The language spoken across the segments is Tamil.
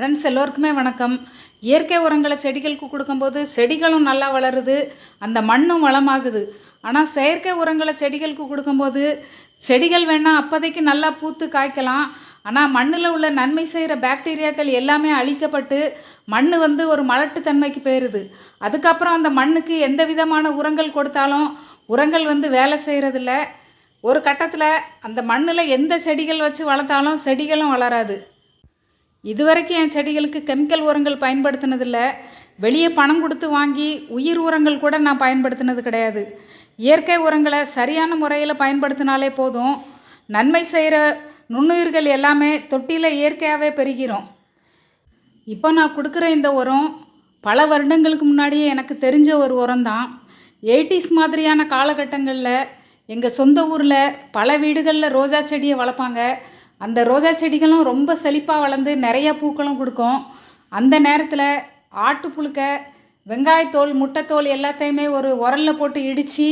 ஃப்ரெண்ட்ஸ் எல்லோருக்குமே வணக்கம். இயற்கை உரங்களை செடிகளுக்கு கொடுக்கும்போது செடிகளும் நல்லா வளருது அந்த மண்ணும் வளமாகுது. ஆனால் செயற்கை உரங்களை செடிகளுக்கு கொடுக்கும்போது செடிகள் வேணால் அப்போதைக்கு நல்லா பூத்து காய்க்கலாம். ஆனால் மண்ணில் உள்ள நன்மை செய்கிற பாக்டீரியாக்கள் எல்லாமே அழிக்கப்பட்டு மண் வந்து ஒரு மலட்டுத்தன்மைக்கு போயிடுது அதுக்கப்புறம் அந்த மண்ணுக்கு எந்த விதமான உரங்கள் கொடுத்தாலும் உரங்கள் வந்து வேலை செய்கிறதில்ல. ஒரு கட்டத்தில் அந்த மண்ணில் எந்த செடிகள் வச்சு வளர்த்தாலும் செடிகளும் வளராது. இதுவரைக்கும் என் செடிகளுக்கு கெமிக்கல் உரங்கள் பயன்படுத்தினதில்ல. வெளியே பணம் கொடுத்து வாங்கி உயிர் உரங்கள் கூட நான் பயன்படுத்தினது கிடையாது. இயற்கை உரங்களை சரியான முறையில் பயன்படுத்தினாலே போதும். நன்மை செய்கிற நுண்ணுயிர்கள் எல்லாமே தொட்டியில் இயற்கையாகவே பெருகிறோம் இப்போ நான் கொடுக்குற இந்த உரம் பல வருடங்களுக்கு முன்னாடியே எனக்கு தெரிஞ்ச ஒரு உரம் தான் எயிட்டிஸ் மாதிரியான காலகட்டங்களில் எங்கள் சொந்த ஊரில் பல வீடுகளில் ரோஜா செடியை வளர்ப்பாங்க. அந்த ரோஜா செடிகளும் ரொம்ப செழிப்பாக வளர்ந்து நிறைய பூக்களும் கொடுக்கும். அந்த நேரத்தில் ஆட்டுப்புழுக்க வெங்காயத்தோல் முட்டைத்தோல் எல்லாத்தையுமே ஒரு உரல்ல போட்டு இடித்து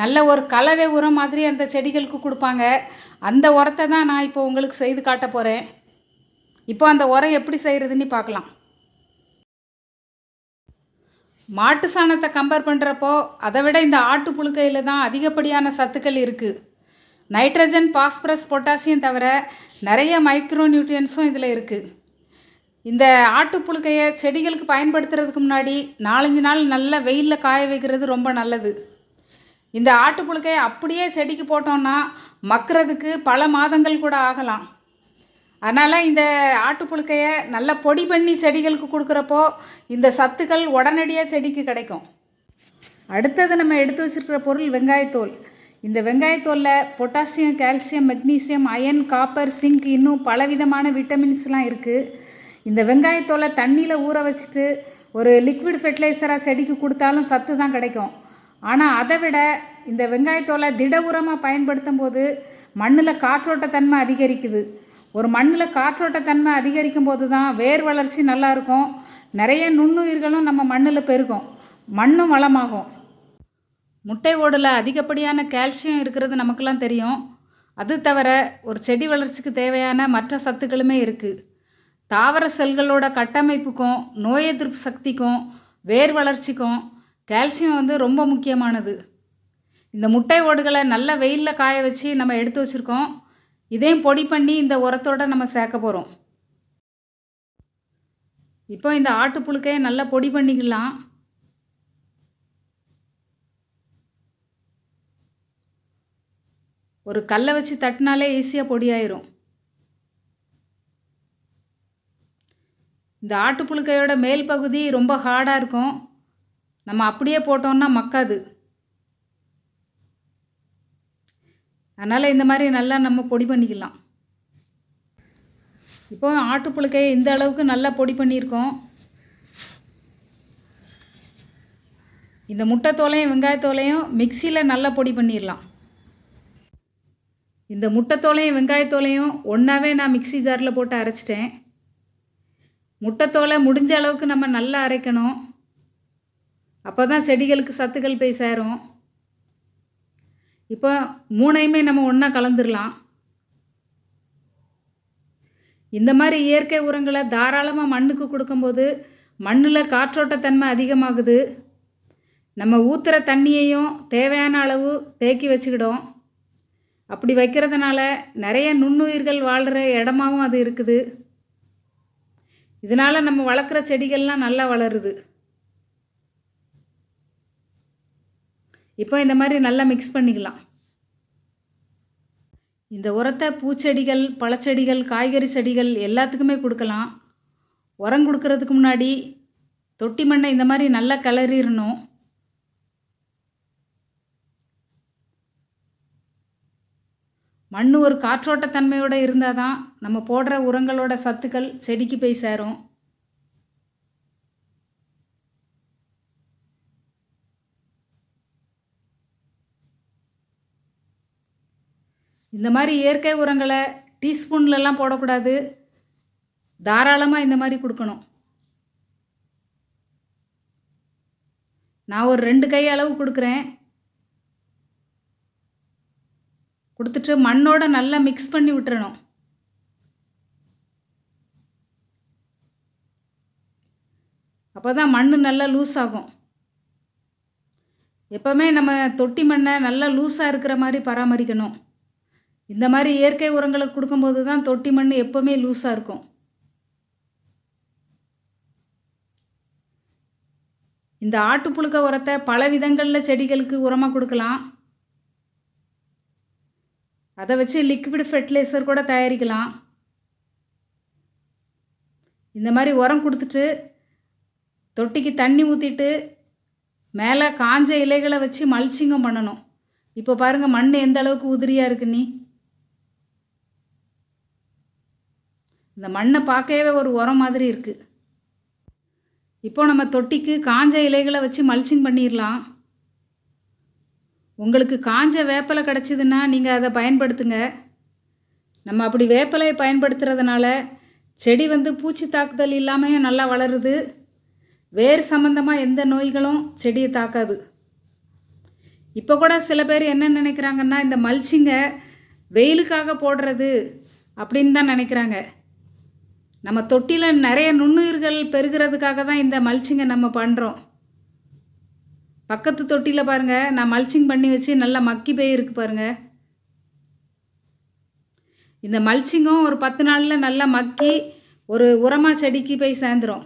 நல்ல ஒரு கலவை உரம் மாதிரி அந்த செடிகளுக்கு கொடுப்பாங்க. அந்த உரத்தை தான் நான் இப்போ உங்களுக்கு செய்து காட்ட போகிறேன் இப்போ அந்த உரம் எப்படி செய்கிறதுன்னு பார்க்கலாம். மாட்டு சாணத்தை கம்பேர் பண்ணுறப்போ அதை விட இந்த ஆட்டு புழுக்கையில் தான் அதிகப்படியான சத்துக்கள் இருக்குது நைட்ரஜன் பாஸ்பரஸ் பொட்டாசியம் தவிர நிறைய மைக்ரோ நியூட்ரியன்ஸும் இதில் இருக்குது இந்த ஆட்டுப்புழுக்கையை செடிகளுக்கு பயன்படுத்துறதுக்கு முன்னாடி நாலஞ்சு நாள் நல்லா வெயிலில் காய வைக்கிறது ரொம்ப நல்லது. இந்த ஆட்டுப்புழுக்கையை அப்படியே செடிக்கு போட்டோம்னா மக்கிறதுக்கு பல மாதங்கள் கூட ஆகலாம். அதனால் இந்த ஆட்டுப்புழுக்கையை நல்லா பொடி பண்ணி செடிகளுக்கு கொடுக்குறப்போ இந்த சத்துக்கள் உடனடியாக செடிக்கு கிடைக்கும். அடுத்தது நம்ம எடுத்து வச்சிருக்கிற பொருள் வெங்காயத்தோல். இந்த வெங்காயத்தோலில் potassium calcium magnesium iron copper zinc இன்னும் பலவிதமான விட்டமின்ஸ்லாம் இருக்குது இந்த வெங்காயத்தோலை தண்ணியில் ஊற வச்சுட்டு ஒரு லிக்விட் ஃபெர்டிலைசராக செடிக்கு கொடுத்தாலும் சத்து தான் கிடைக்கும். ஆனால் அதை விட இந்த வெங்காயத்தோலை திட உரமாக பயன்படுத்தும் போது மண்ணில் காற்றோட்டத்தன்மை அதிகரிக்குது. ஒரு மண்ணில் காற்றோட்டத்தன்மை அதிகரிக்கும் போது தான் வேர் வளர்ச்சி நல்லா இருக்கும். நிறைய நுண்ணுயிர்களும் நம்ம மண்ணில் பெருகும். மண்ணும் வளமாகும். முட்டை ஓடில் அதிகப்படியான கால்சியம் இருக்கிறது நமக்கெல்லாம் தெரியும். அது தவிர ஒரு செடி வளர்ச்சிக்கு தேவையான மற்ற சத்துக்களுமே இருக்குது தாவர செல்களோட கட்டமைப்புக்கும் நோய் எதிர்ப்பு சக்திக்கும் வேர் வளர்ச்சிக்கும் கால்சியம் வந்து ரொம்ப முக்கியமானது. இந்த முட்டை ஓடுகளை நல்ல வெயிலில் காய வச்சு நம்ம எடுத்து வச்சுருக்கோம். இதையும் பொடி பண்ணி இந்த உரத்தோட நம்ம சேர்க்க போகிறோம் இப்போ இந்த ஆட்டுப்புழுக்கையை நல்லா பொடி பண்ணிக்கலாம். ஒரு கல்லை வச்சு தட்டினாலே ஈஸியாக பொடியாயிரும். இந்த ஆட்டுப்புழுக்கையோட மேல் பகுதி ரொம்ப ஹார்டாக இருக்கும். நம்ம அப்படியே போட்டோம்னா மக்காது. அதனால் இந்த மாதிரி நல்லா நம்ம பொடி பண்ணிக்கலாம். இப்போ ஆட்டுப்புழுக்கையை இந்த அளவுக்கு நல்லா பொடி பண்ணியிருக்கோம். இந்த முட்டைத்தோலையும் வெங்காயத்தோலையும் மிக்சியில் நல்லா பொடி பண்ணிடலாம். இந்த முட்டைத்தோலையும் வெங்காயத்தோலையும் ஒன்றாவே நான் மிக்சி ஜாரில் போட்டு அரைச்சிட்டேன். முட்டைத்தோலை முடிஞ்ச அளவுக்கு நம்ம நல்லா அரைக்கணும். அப்போ தான் செடிகளுக்கு சத்துக்கள் போய் சேரும். இப்போ மூணையுமே நம்ம ஒன்றா கலந்துடலாம் இந்த மாதிரி இயற்கை உரங்களை தாராளமாக மண்ணுக்கு கொடுக்கும்போது மண்ணில் காற்றோட்டத்தன்மை அதிகமாகுது. நம்ம ஊற்றுற தண்ணியையும் தேவையான அளவு தேக்கி வச்சுக்கிடும் அப்படி வைக்கிறதுனால நிறைய நுண்ணுயிர்கள் வாழ்கிற இடமாவும் அது இருக்குது. இதனால் நம்ம வளர்க்குற செடிகள்லாம் நல்லா வளருது. இப்போ இந்த மாதிரி நல்லா மிக்ஸ் பண்ணிக்கலாம். இந்த உரத்தை பூச்செடிகள் பழச்செடிகள் காய்கறி செடிகள் எல்லாத்துக்குமே கொடுக்கலாம். உரம் கொடுக்கறதுக்கு முன்னாடி தொட்டி மண்ணை இந்த மாதிரி நல்லா கிளறிடணும். மண் ஒரு காற்றோட்டத்தன்மையோடு இருந்தால் தான் நம்ம போடுற உரங்களோட சத்துக்கள் செடிக்கு போய் சேரும். இந்த மாதிரி இயற்கை உரங்களை டீஸ்பூன்லலாம் போடக்கூடாது. தாராளமாக இந்த மாதிரி கொடுக்கணும். நான் ஒரு ரெண்டு கை அளவு கொடுக்குறேன். கொடுத்துட்டு மண்ணோட நல்லா மிக்ஸ் பண்ணி விட்டுறணும். அப்போ தான் மண் நல்லா லூஸ் ஆகும். எப்போவுமே நம்ம தொட்டி மண்ணை நல்லா லூஸாக இருக்கிற மாதிரி பராமரிக்கணும். இந்த மாதிரி இயற்கை உரங்களை கொடுக்கும்போது தான் தொட்டி மண் எப்போவுமே லூஸாக இருக்கும். இந்த ஆட்டுப்புழுக்க உரத்தை பல விதங்களில் செடிகளுக்கு உரமாக கொடுக்கலாம். அதை வச்சு லிக்விட் ஃபெர்டிலைசர் கூட தயாரிக்கலாம். இந்த மாதிரி உரம் கொடுத்துட்டு தொட்டிக்கு தண்ணி ஊற்றிட்டு மேலே காஞ்ச இலைகளை வச்சு மல்ச்சிங்கும் பண்ணணும். இப்போ பாருங்கள் மண் எந்த அளவுக்கு உதிரியாக இருக்கு நீ. இந்த மண்ணை பார்க்கவே ஒரு உரம் மாதிரி இருக்குது இப்போ நம்ம தொட்டிக்கு காஞ்ச இலைகளை வச்சு மல்ச்சிங் பண்ணிடலாம் உங்களுக்கு காஞ்ச வேப்பலை கிடச்சிதுன்னா நீங்கள் அதை பயன்படுத்துங்க. நம்ம அப்படி வேப்பலையை பயன்படுத்துறதுனால செடி வந்து பூச்சி தாக்குதல் இல்லாமல் நல்லா வளருது. வேர் சம்மந்தமாக எந்த நோய்களும் செடியை தாக்காது. இப்போ கூட சில பேர் என்ன நினைக்கிறாங்கன்னா இந்த மல்ச்சிங்கை வெயிலுக்காக போடுறது அப்படின்னு தான் நினைக்கிறாங்க. நம்ம தொட்டியில் நிறைய நுண்ணுயிர்கள் பெருகிறதுக்காக தான் இந்த மல்ச்சிங்கை நம்ம பண்ணுறோம் பக்கத்து தொட்டியில் பாருங்கள் நான் மல்ச்சிங் பண்ணி வச்சு நல்லா மக்கி போய் இருக்கு பாருங்கள் இந்த மல்ச்சிங்கும் ஒரு பத்து நாளில் நல்லா மக்கி ஒரு உரமாக செடிக்கு போய் சேர்ந்துரும்.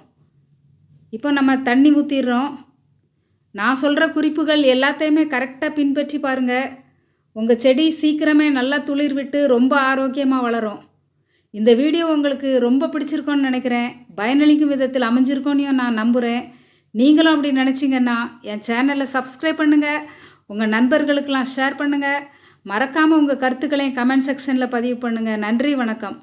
இப்போ நம்ம தண்ணி ஊற்றிடுறோம் நான் சொல்கிற குறிப்புகள் எல்லாத்தையுமே கரெக்டாக பின்பற்றி பாருங்கள் உங்கள் செடி சீக்கிரமே நல்லா துளிர் விட்டு ரொம்ப ஆரோக்கியமாக வளரும். இந்த வீடியோ உங்களுக்கு ரொம்ப பிடிச்சிருக்கோன்னு நினைக்கிறேன். பயனளிக்கும் விதத்தில் அமைஞ்சிருக்கோன்னு நான் நம்புகிறேன் நீங்களும் அப்படி நினச்சிங்கன்னா என் சேனலை சப்ஸ்கிரைப் பண்ணுங்கள் உங்கள் நண்பர்களுக்கெல்லாம் ஷேர் பண்ணுங்கள் மறக்காமல் உங்கள் கருத்துக்களையும் கமெண்ட் செக்ஷனில் பதிவு பண்ணுங்கள் நன்றி வணக்கம்.